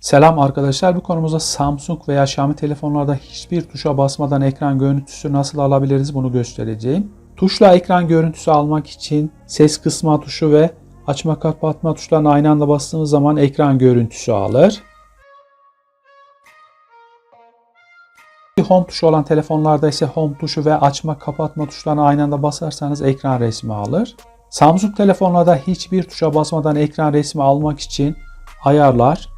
Selam arkadaşlar. Bu konumuzda Samsung veya Xiaomi telefonlarda hiçbir tuşa basmadan ekran görüntüsü nasıl alabiliriz bunu göstereceğim. Tuşla ekran görüntüsü almak için ses kısma tuşu ve açma kapatma tuşlarına aynı anda bastığımız zaman ekran görüntüsü alır. Home tuşu olan telefonlarda ise home tuşu ve açma kapatma tuşlarına aynı anda basarsanız ekran resmi alır. Samsung telefonlarda hiçbir tuşa basmadan ekran resmi almak için ayarlar,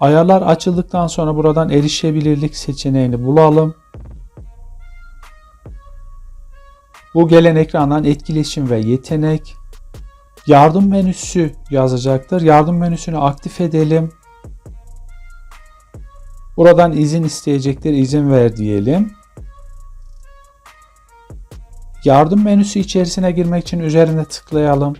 Ayarlar açıldıktan sonra buradan erişebilirlik seçeneğini bulalım. Bu gelen ekrandan etkileşim ve yetenek, yardım menüsü yazacaktır. Yardım menüsünü aktif edelim. Buradan izin isteyecektir. İzin ver diyelim. Yardım menüsü içerisine girmek için üzerine tıklayalım.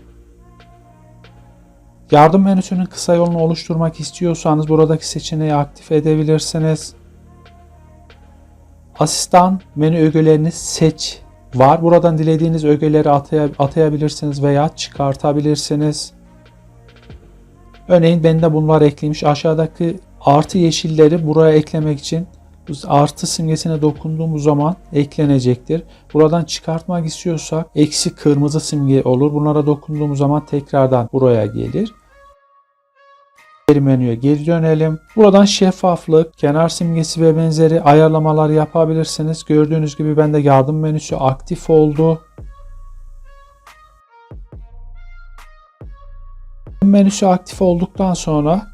Yardım menüsünün kısa yolunu oluşturmak istiyorsanız buradaki seçeneği aktif edebilirsiniz. Asistan menü ögelerini seç var. Buradan dilediğiniz ögeleri atay atayabilirsiniz veya çıkartabilirsiniz. Örneğin ben de bunlar eklemiş. Aşağıdaki artı yeşilleri buraya eklemek için artı simgesine dokunduğumuz zaman eklenecektir. Buradan çıkartmak istiyorsak eksi kırmızı simge olur. Bunlara dokunduğumuz zaman tekrardan buraya gelir. Geri menüye geri dönelim. Buradan şeffaflık, kenar simgesi ve benzeri ayarlamalar yapabilirsiniz. Gördüğünüz gibi bende yardım menüsü aktif oldu. Menüsü aktif olduktan sonra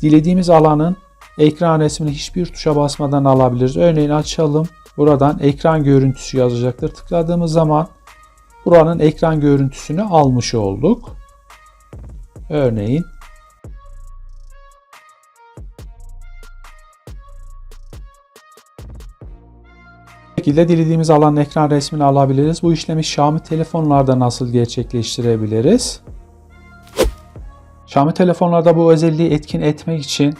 dilediğimiz alanın ekran resmini hiçbir tuşa basmadan alabiliriz. Örneğin açalım. Buradan ekran görüntüsü yazacaktır. Tıkladığımız zaman buranın ekran görüntüsünü almış olduk. Örneğin şekilde dilediğimiz alanın ekran resmini alabiliriz. Bu işlemi Xiaomi telefonlarda nasıl gerçekleştirebiliriz? Xiaomi telefonlarda bu özelliği etkin etmek için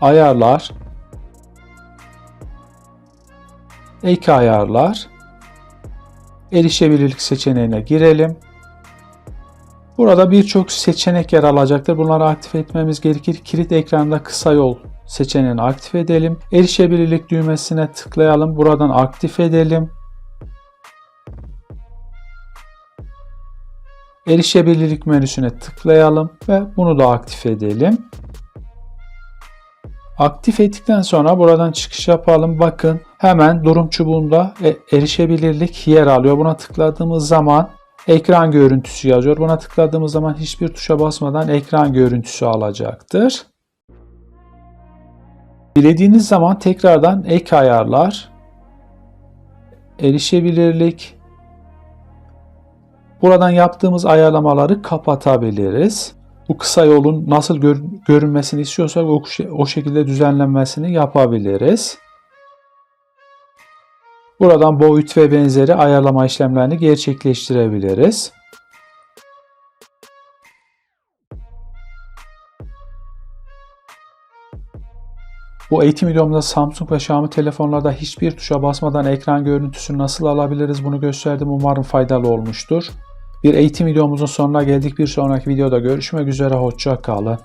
ayarlar, ek ayarlar, erişebilirlik seçeneğine girelim. Burada birçok seçenek yer alacaktır. Bunları aktif etmemiz gerekir. Kilit ekranında kısa yol seçeneğini aktif edelim. Erişebilirlik düğmesine tıklayalım. Buradan aktif edelim. Erişebilirlik menüsüne tıklayalım ve bunu da aktif edelim. Aktif ettikten sonra buradan çıkış yapalım. Bakın hemen durum çubuğunda e, erişebilirlik yer alıyor. Buna tıkladığımız zaman ekran görüntüsü yazıyor. Buna tıkladığımız zaman hiçbir tuşa basmadan ekran görüntüsü alacaktır. Dilediğiniz zaman tekrardan ek ayarlar, erişebilirlik, buradan yaptığımız ayarlamaları kapatabiliriz. Bu kısa yolun nasıl gör, görünmesini istiyorsak o şekilde düzenlenmesini yapabiliriz. Buradan boyut ve benzeri ayarlama işlemlerini gerçekleştirebiliriz. Bu eğitim videomda Samsung ve Xiaomi telefonlarda hiçbir tuşa basmadan ekran görüntüsünü nasıl alabiliriz bunu gösterdim. Umarım faydalı olmuştur. Bir eğitim videomuzun sonuna geldik. Bir sonraki videoda görüşmek üzere. Hoşça kalın.